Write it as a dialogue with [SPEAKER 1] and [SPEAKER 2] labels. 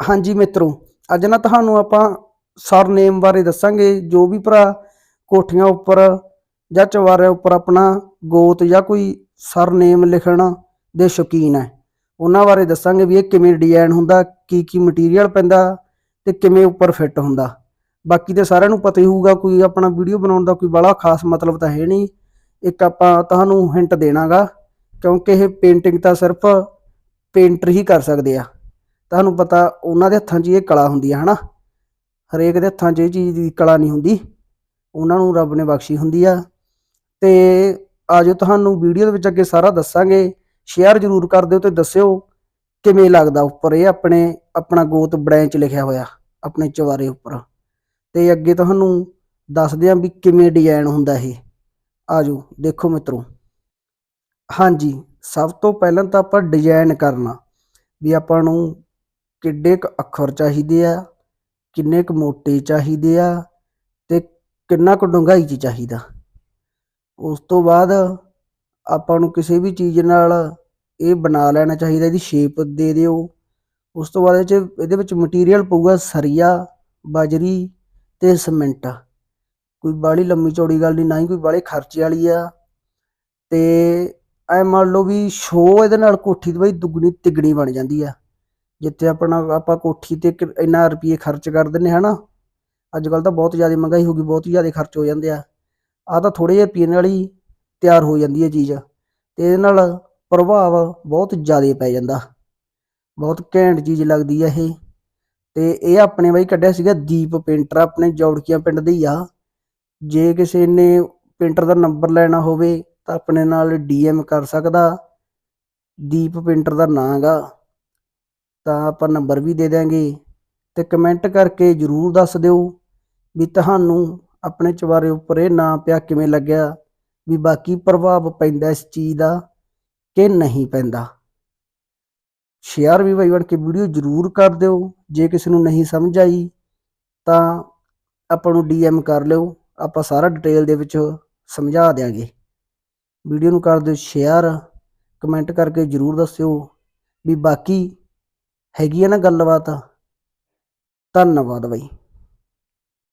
[SPEAKER 1] ਹਾਂਜੀ ਮਿੱਤਰੋ, ਅੱਜ ਨਾ ਤੁਹਾਨੂੰ ਆਪਾਂ ਸਰਨੇਮ ਬਾਰੇ ਦੱਸਾਂਗੇ, ਜੋ ਵੀ ਭਰਾ ਕੋਠੀਆਂ ਉੱਪਰ ਜਾਂ ਚਵਾਰਿਆਂ ਉੱਪਰ ਆਪਣਾ ਗੋਤ ਜਾਂ ਕੋਈ ਸਰਨੇਮ ਲਿਖਣ ਦੇ ਸ਼ੌਕੀਨ ਹੈ। ਉਹਨਾਂ ਬਾਰੇ ਦੱਸਾਂਗੇ ਵੀ ਇਹ ਕਿਵੇਂ ਡਿਜ਼ਾਈਨ ਹੁੰਦਾ ਕੀ ਕੀ ਮਟੀਰੀਅਲ ਪੈਂਦਾ ਤੇ ਕਿਵੇਂ ਉੱਪਰ ਫਿੱਟ ਹੁੰਦਾ। ਬਾਕੀ ਤੇ ਸਾਰਿਆਂ ਨੂੰ ਪਤਾ ਹੀ ਹੋਊਗਾ, ਕੋਈ ਆਪਣਾ ਵੀਡੀਓ ਬਣਾਉਣ ਦਾ ਕੋਈ ਬੜਾ ਖਾਸ ਮਤਲਬ ਤਾਂ ਹੈ ਨਹੀਂ। ਇੱਕ ਆਪਾਂ ਤੁਹਾਨੂੰ ਹਿੰਟ ਦੇਣਾਗਾ, ਕਿਉਂਕਿ ਇਹ ਪੇਂਟਿੰਗ ਤਾਂ ਸਿਰਫ ਪੇਂਟਰ ਹੀ ਕਰ ਸਕਦੇ ਆ। ਤੁਹਾਨੂੰ ਪਤਾ ਉਹਨਾਂ ਦੇ ਹੱਥਾਂ 'ਚ ਇਹ ਕਲਾ ਹੁੰਦੀ ਹੈ ਹਨਾ? ਹਰੇਕ ਦੇ ਹੱਥਾਂ 'ਚ ਇਹ ਚੀਜ਼ ਦੀ ਕਲਾ ਨਹੀਂ ਹੁੰਦੀ। ਉਹਨਾਂ ਨੂੰ ਰੱਬ ਨੇ ਬਖਸ਼ੀ ਹੁੰਦੀ ਆ। ਤੇ ਆਜੋ ਤੁਹਾਨੂੰ ਵੀਡੀਓ ਦੇ ਵਿੱਚ ਅੱਗੇ ਸਾਰਾ ਦੱਸਾਂਗੇ। ਸ਼ੇਅਰ ਜ਼ਰੂਰ ਕਰ ਦਿਓ ਤੇ ਦੱਸਿਓ ਕਿਵੇਂ ਲੱਗਦਾ ਉੱਪਰ ਇਹ ਆਪਣੇ, ਆਪਣਾ ਗੋਤ ਬੜੈਂਚ ਲਿਖਿਆ ਹੋਇਆ, ਆਪਣੇ ਚਵਾਰੇ ਉੱਪਰ। ਤੇ ਅੱਗੇ ਤੁਹਾਨੂੰ ਦੱਸਦੇ ਆਂ ਵੀ ਕਿਵੇਂ ਡਿਜ਼ਾਈਨ ਹੁੰਦਾ ਇਹ। ਆਜੋ, ਦੇਖੋ ਮਿੱਤਰੋ। ਹਾਂਜੀ, ਸਭ ਤੋਂ ਪਹਿਲਾਂ ਤਾਂ ਆਪਾਂ ਡਿਜ਼ਾਈਨ ਕਰਨਾ। ਵੀ ਆਪਾਂ ਨੂੰ ਕਿੱਡੇ ਕੁ ਅੱਖਰ ਚਾਹੀਦੇ ਆ, ਕਿੰਨੇ ਕੁ ਮੋਟੇ ਚਾਹੀਦੇ ਆ ਤੇ ਕਿੰਨਾ ਕੁ ਡੂੰਘਾਈ 'ਚ ਚਾਹੀਦਾ। ਉਸ ਤੋਂ ਬਾਅਦ ਆਪਾਂ ਨੂੰ ਕਿਸੇ ਵੀ ਚੀਜ਼ ਨਾਲ ਇਹ ਬਣਾ ਲੈਣਾ ਚਾਹੀਦਾ, ਇਹਦੀ ਸ਼ੇਪ ਦੇ ਦਿਓ। ਉਸ ਤੋਂ ਬਾਅਦ ਇਹ 'ਚ, ਇਹਦੇ ਵਿੱਚ ਮਟੀਰੀਅਲ ਪਊਗਾ ਸਰੀਆ, ਬਾਜਰੀ ਤੇ ਸੀਮੈਂਟ ਕੋਈ ਬਾਹਲੀ ਲੰਮੀ ਚੌੜੀ ਗੱਲ ਨਹੀਂ, ਨਾ ਹੀ ਕੋਈ ਬਾਹਲੇ ਖਰਚੇ ਵਾਲੀ ਆ। ਤੇ ਐ ਮੰਨ ਲਓ ਵੀ ਸ਼ੋਅ ਇਹਦੇ ਨਾਲ ਕੋਠੀ ਦੀ ਬਈ ਦੁੱਗਣੀ ਤਿੱਗਣੀ ਬਣ ਜਾਂਦੀ ਆ। ਜਿੱਥੇ ਆਪਣਾ ਆਪਾਂ ਕੋਠੀ ਤੇ ਕਿ ਇੰਨਾ ਰੁਪਏ ਖਰਚ ਕਰ ਦਿੰਨੇ ਹਨਾ ਅੱਜ ਕੱਲ ਤਾਂ ਬਹੁਤ ਜ਼ਿਆਦਾ ਮਹਿੰਗਾਈ ਹੋ ਗਈ, ਬਹੁਤ ਹੀ ਜ਼ਿਆਦਾ ਖਰਚ ਹੋ ਜਾਂਦੇ ਆ। ਆ ਤਾਂ ਥੋੜੇ ਜਿਹੇ ਰੁਪਏ ਨਾਲ ਹੀ ਤਿਆਰ ਹੋ ਜਾਂਦੀ ਹੈ ਚੀਜ਼, ਤੇ ਇਹਦੇ ਨਾਲ ਪ੍ਰਭਾਵ ਬਹੁਤ ਜ਼ਿਆਦਾ ਪੈ ਜਾਂਦਾ। ਬਹੁਤ ਘੈਂਟ ਚੀਜ਼ ਲੱਗਦੀ ਆ ਇਹ। ਤੇ ਇਹ ਆਪਣੇ ਬਾਈ ਕੱਢਿਆ ਸੀਗਾ ਦੀਪ ਪੇਂਟਰ, ਆਪਣੇ ਜੌੜਕੀਆਂ ਪਿੰਡ ਦੇ ਹੀ ਆ। ਜੇ ਕਿਸੇ ਨੇ ਪੇਂਟਰ ਦਾ ਨੰਬਰ ਲੈਣਾ ਹੋਵੇ ਤਾਂ ਆਪਣੇ ਨਾਲ ਡੀਐਮ ਕਰ ਸਕਦਾ। ਦੀਪ ਪੇਂਟਰ ਦਾ ਨਾਂ ਹੈਗਾ। ਤਾਂ ਆਪਾਂ ਨੰਬਰ ਵੀ ਦੇ ਦਿਆਂਗੇ ਤੇ ਕਮੈਂਟ ਕਰਕੇ ਜਰੂਰ ਦੱਸ ਦਿਓ ਵੀ ਤੁਹਾਨੂੰ ਆਪਣੇ ਚਵਾਰੇ ਉੱਪਰ ਇਹ ਨਾਂ ਪਿਆ ਕਿਵੇਂ ਲੱਗਿਆ, ਵੀ ਬਾਕੀ ਪ੍ਰਭਾਵ ਪੈਂਦਾ ਇਸ ਚੀਜ਼ ਦਾ ਕਿ ਨਹੀਂ ਪੈਂਦਾ। ਸ਼ੇਅਰ ਵੀ ਬਾਈ ਬਣ ਕੇ ਵੀਡੀਓ ਜਰੂਰ ਕਰ ਦਿਓ, ਜੇ ਕਿਸੇ ਨੂੰ ਨਹੀਂ ਸਮਝ ਆਈ ਤਾਂ ਆਪਾਂ ਨੂੰ ਡੀਐਮ ਕਰ ਲਿਓ, ਆਪਾਂ ਸਾਰਾ ਡਿਟੇਲ ਦੇ ਵਿੱਚ ਸਮਝਾ ਦਿਆਂਗੇ। ਵੀਡੀਓ ਨੂੰ ਕਰ ਦਿਓ ਸ਼ੇਅਰ ਕਮੈਂਟ ਕਰਕੇ ਜਰੂਰ ਦੱਸਿਓ ਵੀ ਬਾਕੀ ਹੈਗੀ ਆ ਨਾ ਗੱਲਬਾਤ। ਧੰਨਵਾਦ ਬਾਈ।